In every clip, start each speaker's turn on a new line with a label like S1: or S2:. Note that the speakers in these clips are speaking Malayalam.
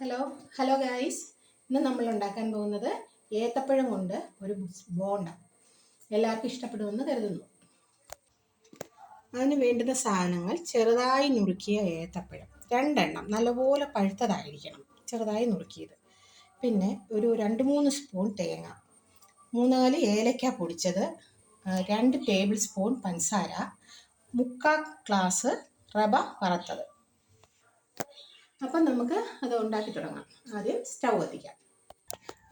S1: Hello hello guys. ഇന്ന് നമ്മൾ ഉണ്ടാക്കാൻ പോകുന്നത് ഏത്തപ്പഴം കൊണ്ട് ഒരു ബോണ്ട. എല്ലാവർക്കും ഇഷ്ടപ്പെടുമെന്ന് കരുതുന്നു. അതിന് വേണ്ടുന്ന സാധനങ്ങൾ ചെറുതായി നുറുക്കിയ ഏത്തപ്പഴം. രണ്ടെണ്ണം നല്ലപോലെ പഴുത്തതായിരിക്കണം ചെറുതായി നുറുക്കിയത്. പിന്നെ ഒരു രണ്ട് മൂന്ന് സ്പൂൺ തേങ്ങ. മൂന്നാൽ ഏലക്ക പൊടിച്ചത് രണ്ട് ടേബിൾ സ്പൂൺ പഞ്ചസാര മുക്കാൽ ഗ്ലാസ് റബ വറുത്തത്. അപ്പം നമുക്ക് അത് ഉണ്ടാക്കി തുടങ്ങാം. ആദ്യം സ്റ്റൗ കത്തിക്കാം.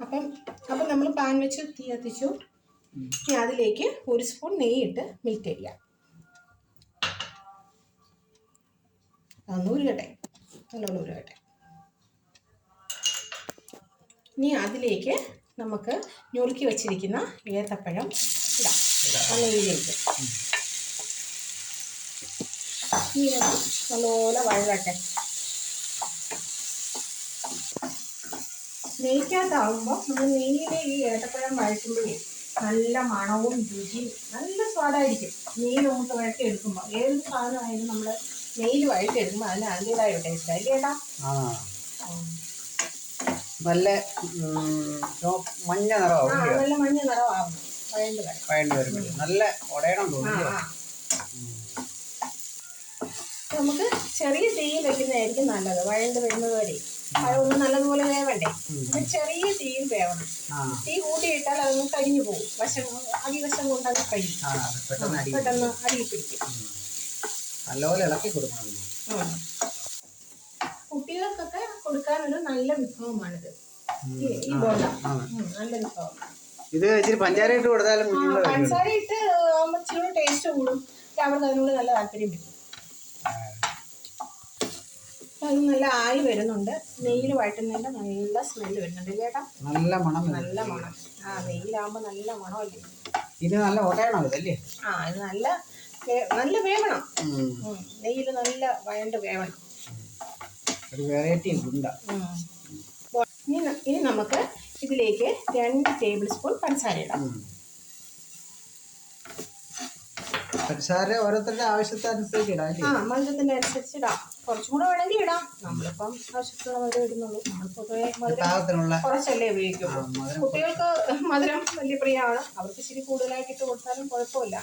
S1: അപ്പം അപ്പം നമ്മൾ പാൻ വെച്ച് തീ കത്തിച്ചു. അതിലേക്ക് ഒരു സ്പൂൺ നെയ്യിട്ട് മിൽറ്റ് ചെയ്യാം അതൊന്ന് ഉരുകട്ടെ. നല്ലോണം ഉരുകട്ടെ. ഇനി അതിലേക്ക് നമുക്ക് ഞൊറുക്കി വെച്ചിരിക്കുന്ന ഏത്തപ്പഴം ഇടാം. ആ നെയ്യിലേക്ക്. അത് നല്ലപോലെ വഴകട്ടെ നെയ്ക്കകത്താവുമ്പോൾ നമ്മൾ നെയ്യിലെ ഈ ഏത്തപ്പഴം വഴറ്റുമ്പോഴേ നല്ല മണവും രുചിയും നല്ല സ്വാദായിരിക്കും. നെയ്യ് നമുക്ക് വഴറ്റി എടുക്കുമ്പോൾ ഏത് സാധനമായാലും നമ്മൾ നെയ്യിൽ വഴറ്റി എടുക്കുമ്പോൾ അതിന് അതിന്റെതായ ടേസ്റ്റ് ആയി
S2: കേട്ടാ? നല്ല മഞ്ഞ നിറമാവും
S1: നല്ല മഞ്ഞ നിറമാവും. വഴണ്ട്
S2: നല്ല ഉടയണം
S1: ആ
S2: തോന്നുന്നു
S1: നമുക്ക് ചെറിയ തീയിൽ വെക്കുന്നതായിരിക്കും നല്ലത്. വഴണ്ട് വരുന്നത് വരെ. പഴമൊന്ന് നല്ലതുപോലെ വേവണ്ടേ? അപ്പൊ ചെറിയ തീയിൽ വേവണം. തീ കൂട്ടിയിട്ടാൽ അതൊന്ന് കരിഞ്ഞു പോകും. വശം അടിവശം കൊണ്ട് അത് കഴിയും
S2: പെട്ടെന്ന്
S1: അടിയിൽ പിടിക്കും.
S2: നല്ലപോലെ ഇളക്കി കൊടുക്കണം
S1: കുട്ടികൾക്കൊക്കെ കൊടുക്കാനൊരു നല്ല വിഭവമാണിത്. ഈ ബോണ്ട. നല്ല വിഭവമാണ്
S2: ഇത് ഇച്ചിരി പഞ്ചാര ഇട്ട് കൊടുത്താലും
S1: പഞ്ചസാര ഇട്ട് ആകുമ്പോൾ ടേസ്റ്റ് കൂടും അവർക്ക് അതിനോട് നല്ല താല്പര്യം വരും. അത് നല്ല ആയി വരുന്നുണ്ട്. നെയ്യിൽ വഴറ്റുന്നതിന്റെ നല്ല സ്മെല്ല് വരുന്നുണ്ട് ചേട്ടാ
S2: നല്ല മണം.
S1: നല്ല മണം. ആ നെയ്യിലാകുമ്പോൾ നല്ല മണമല്ലേ?
S2: ഇത് നല്ല ഉടയണം ഇതല്ലേ
S1: ആ ഇത് നല്ല നല്ല വേവണം. നെയ്യിൽ നല്ല വയണ്ട് വേവണം.
S2: ഒരു വെറൈറ്റി ഉണ്ട്
S1: ഇനി നമുക്ക് ഇതിലേക്ക് രണ്ട് ടേബിൾ സ്പൂൺ പഞ്ചസാര ഇടാം.
S2: പഞ്ചസാര ഓരോരുത്തരുടെ ആവശ്യത്തിനനുസരിച്ച് ഇടാം
S1: ആ മധുരത്തിന്റെ അനുസരിച്ച് ഇടാം കുറച്ചും കൂടെ വേണമെങ്കിൽ ഇടാം. നമ്മളിപ്പം ആവശ്യത്തിനുള്ള മധുരം ഇടുന്നുള്ളൂ. നമ്മൾ പൊതുവെ മധുരം കുറച്ചല്ലേ ഉപയോഗിക്കുള്ളൂ. കുട്ടികൾക്ക് മധുരം വലിയ പ്രിയമാണ്. അവർക്ക് ഇച്ചിരി കൂടുതലായിട്ട് ഇട്ട് കൊടുത്താലും കുഴപ്പമില്ല.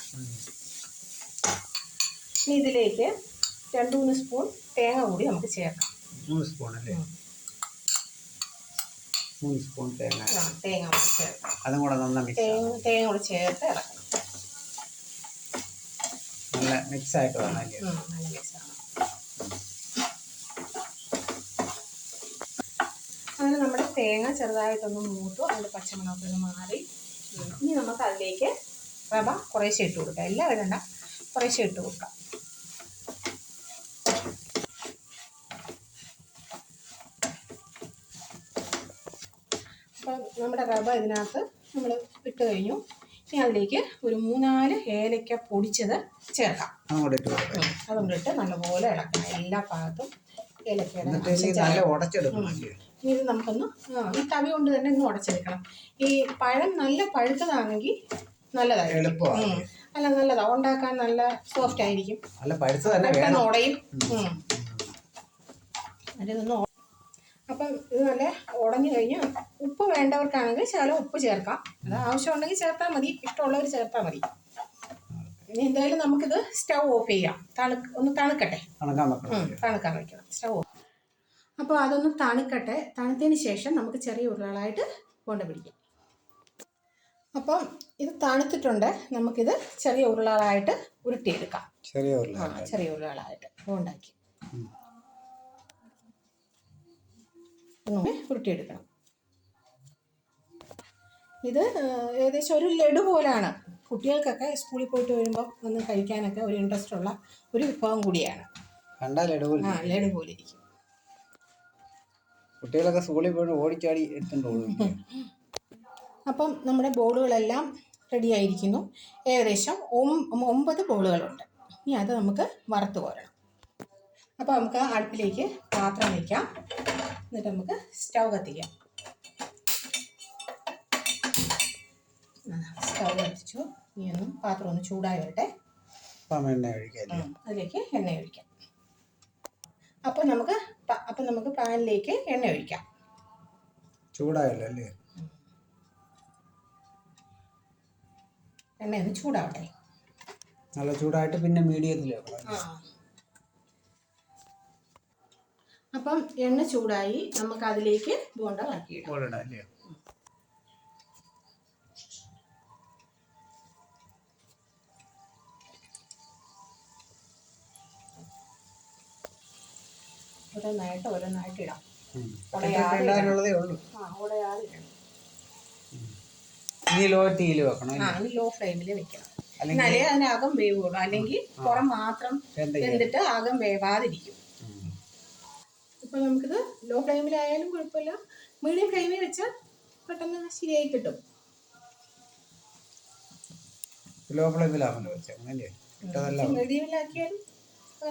S1: ഇനി ഇതിലേക്ക് രണ്ട് മൂന്ന് സ്പൂൺ തേങ്ങ കൂടി നമുക്ക് ചേർക്കാം.
S2: മൂന്ന് സ്പൂൺ അല്ലേ. മൂന്ന് സ്പൂൺ തേങ്ങ.
S1: തേങ്ങ കൂടി ചേർക്കാം.
S2: അതും കൂടെ നന്നായി
S1: തേങ്ങ കൂടി ചേർത്ത് ഇളക്കണം.
S2: നല്ല മിക്സ് ആയിട്ട്
S1: ഉം, നല്ല അങ്ങനെ നമ്മുടെ തേങ്ങ ചെറുതായിട്ടൊന്ന് മൂത്തു അതിന്റെ പച്ചമുളകൊക്കെ ഒന്ന് മാറി. ഇനി നമുക്ക് അതിലേക്ക് റവ കുറേശ്ശെ ഇട്ട് കൊടുക്കാം. എല്ലാം ഇടണ്ട കുറേശ്ശെ ഇട്ട് കൊടുക്കാം. അപ്പം നമ്മുടെ റവ ഇതിനകത്ത് നമ്മൾ ഇട്ട് കഴിഞ്ഞു. ഇനി അതിലേക്ക് ഒരു മൂന്നാൽ ഏലക്ക പൊടിച്ചത് ചേർക്കാം. അതുകൊണ്ടിട്ട് നല്ലപോലെ ഇളക്കണം. എല്ലാ ഭാഗത്തും ഏലക്കയുടെ ഇത് നമുക്കൊന്ന് ഈ തവി കൊണ്ട് തന്നെ ഒന്ന് ഉടച്ചെടുക്കണം. ഈ പഴം നല്ല പഴുത്തതാണെങ്കിൽ നല്ലതായിരിക്കും.
S2: എളുപ്പമാണ്
S1: അല്ല നല്ലതാ. ഉണ്ടാക്കാൻ നല്ല സോഫ്റ്റ് ആയിരിക്കും.
S2: നല്ല പഴുത്ത തന്നെ വേണം.
S1: ഉടയും. അപ്പം ഇത് നല്ല ഉടഞ്ഞു കഴിഞ്ഞ് ഉപ്പ് വേണ്ടവർക്കാണെങ്കിൽ ശകലം ഉപ്പ് ചേർക്കാം. അത് ആവശ്യമുണ്ടെങ്കിൽ ചേർത്താൽ മതി. ഇഷ്ടമുള്ളവർ ചേർത്താൽ മതി. ഇനി എന്തായാലും നമുക്കിത് സ്റ്റൗ ഓഫ് ചെയ്യാം. തണു ഒന്ന് തണുക്കട്ടെ.
S2: തണുക്കാൻ വെക്കണം.
S1: വയ്ക്കണം സ്റ്റൗ അപ്പോൾ അതൊന്ന് തണുക്കട്ടെ. തണുത്തതിന് ശേഷം നമുക്ക് ചെറിയ ഉരുളകളായിട്ട് കൊണ്ട് പിടിക്കാം. അപ്പം ഇത് തണുത്തിട്ടുണ്ട്. നമുക്കിത് ചെറിയ ഉരുളകളായിട്ട് ഉരുട്ടിയെടുക്കാം.
S2: ചെറിയ ഉരുള
S1: ചെറിയ ഉരുളകളായിട്ട് ഉണ്ടാക്കി ഉരുട്ടിയെടുക്കണം. ഇത് ഏകദേശം ഒരു ലഡു പോലാണ്. കുട്ടികൾക്കൊക്കെ സ്കൂളിൽ പോയിട്ട് വരുമ്പോൾ ഒന്ന് കഴിക്കാനൊക്കെ ഒരു ഇൻട്രസ്റ്റ് ഉള്ള ഒരു വിഭവം കൂടിയാണ്.
S2: കണ്ടാൽ പോലെ
S1: ആ ലഡു പോലെ ഇരിക്കും.
S2: കുട്ടികളൊക്കെ സ്കൂളിൽ പോയിട്ട് ഓടിച്ചാടി എടുത്തുകൊണ്ട്
S1: അപ്പം നമ്മുടെ ബോളുകളെല്ലാം റെഡി ആയിരിക്കുന്നു. ഏകദേശം ഒമ്പത് ബോളുകളുണ്ട്. ഇനി അത് നമുക്ക് വറുത്ത് കോരണം. അപ്പോൾ നമുക്ക് അടുപ്പിലേക്ക് പാത്രം വയ്ക്കാം എന്നിട്ട് നമുക്ക് സ്റ്റൗ കത്തിക്കാം. സ്റ്റൗ കത്തിച്ചു ഇനി ഒന്ന് പാത്രം ഒന്ന് ചൂടായി വരട്ടെ
S2: എണ്ണ ഒഴിക്കാം
S1: അതിലേക്ക് എണ്ണ ഒഴിക്കാം. അപ്പോൾ നമുക്ക് അപ്പോൾ അപ്പം നമുക്ക് പാനിലേക്ക് എണ്ണ ഒഴിക്കാം.
S2: ചൂടായല്ലോ അല്ലേ?
S1: എണ്ണ ഒന്ന് ചൂടാവട്ടെ.
S2: നല്ല ചൂടായിട്ട് പിന്നെ മീഡിയത്തിൽ
S1: അപ്പം എണ്ണ ചൂടായി നമുക്ക് അതിലേക്ക് ബോണ്ട ആക്കിയിടാം ഓരോന്നായിട്ട് ഇടാം. ഉടയാതെ ഇടണം.
S2: ലോ തീയിൽ വെക്കണം
S1: ആ ലോ ഫ്ലെയിമിൽ വെക്കണം എന്നാലേ അതിനകം വേവുള്ളൂ. അല്ലെങ്കിൽ പുറം മാത്രം
S2: എന്നിട്ട്
S1: വെന്തിട്ട് അകം വേവാതിരിക്കും. ഇപ്പൊ നമുക്കിത് ലോ ഫ്ലെയിമിലായാലും കുഴപ്പമില്ല. മീഡിയം ഫ്ലെയിമിൽ വെച്ചാൽ പെട്ടെന്ന് ശരിയായി കിട്ടും.
S2: ലോ ഫ്ലെയിമിലാണല്ലോ
S1: മീഡിയമിലാക്കിയാലും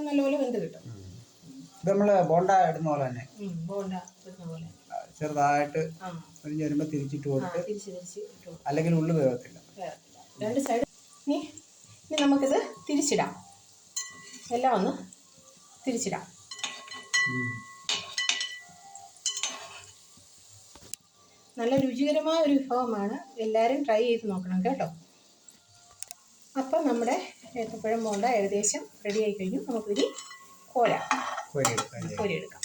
S1: നല്ലപോലെ വെന്ത് കിട്ടും.
S2: ഇത് നമ്മൾ ബോണ്ട ഇടുന്ന പോലെ തന്നെ.
S1: ഉം, ബോണ്ട ഇടുന്ന പോലെ.
S2: ചെറുതായിട്ട്
S1: അരിഞ്ഞ്
S2: ഒരു വരുമ്പോൾ തിരിച്ചിട്ട് കൊടുത്ത്
S1: തിരിച്ച് തിരിച്ച് ഇട്ടു കൊടുക്കും.
S2: അല്ലെങ്കിൽ ഉള്ളു
S1: വേറെയില്ല. രണ്ട് സൈഡ് ഇനി ഇനി നമുക്കിത് തിരിച്ചിടാം. എല്ലാം ഒന്ന് തിരിച്ചിടാം. നല്ല രുചികരമായ ഒരു വിഭവമാണ്. എല്ലാവരും ട്രൈ ചെയ്ത് നോക്കണം കേട്ടോ. അപ്പം നമ്മുടെ ഏത്തപ്പഴം ബോണ്ട ഏകദേശം റെഡി ആയി കഴിഞ്ഞു. നമുക്കിനി കോരാം.
S2: കോരിയെടുക്കാം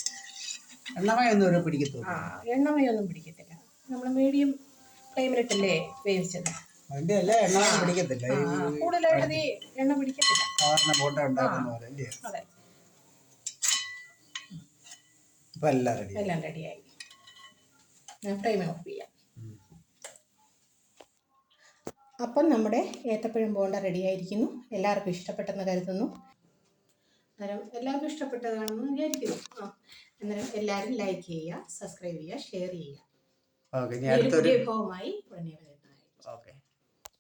S2: എണ്ണമയൊന്നും ഒരു
S1: ആ
S2: പിടിക്കത്തില്ല
S1: എണ്ണമയൊന്നും പിടിക്കത്തില്ല. നമ്മൾ മീഡിയം ഫ്ലെയിമിലിട്ടല്ലേ വേവിച്ചത്?
S2: അതിന്റെ എണ്ണ പിടിക്കത്തില്ല.
S1: കൂടുതലായിട്ട് നീ എണ്ണ പിടിക്കത്തില്ല.
S2: സാധാരണ ബോണ്ട ഉണ്ടാക്കുന്ന പോലെ അല്ലേ?
S1: അതെ.
S2: ഇപ്പൊ എല്ലാം റെഡി
S1: എല്ലാം റെഡിയായി ഞാൻ ഫ്ലെയിം ഓഫ് ചെയ്യാം. അപ്പം നമ്മുടെ ഏത്തപ്പഴം ബോണ്ട റെഡിയായിരിക്കുന്നു എല്ലാവർക്കും ഇഷ്ടപ്പെട്ടെന്ന് കരുതുന്നു. അന്നേരം എല്ലാവർക്കും ഇഷ്ടപ്പെട്ടതാണെന്ന് വിചാരിക്കുന്നു. ആ അന്നേരം എല്ലാവരും ലൈക്ക് ചെയ്യുക സബ്സ്ക്രൈബ് ചെയ്യുക ഷെയർ ചെയ്യുക.
S2: ഓക്കെ
S1: ഞാൻ
S2: അടുത്തൊരു
S1: വിഭവമായി ഉടനെ വരുന്നതായിരിക്കും
S2: ഓക്കെ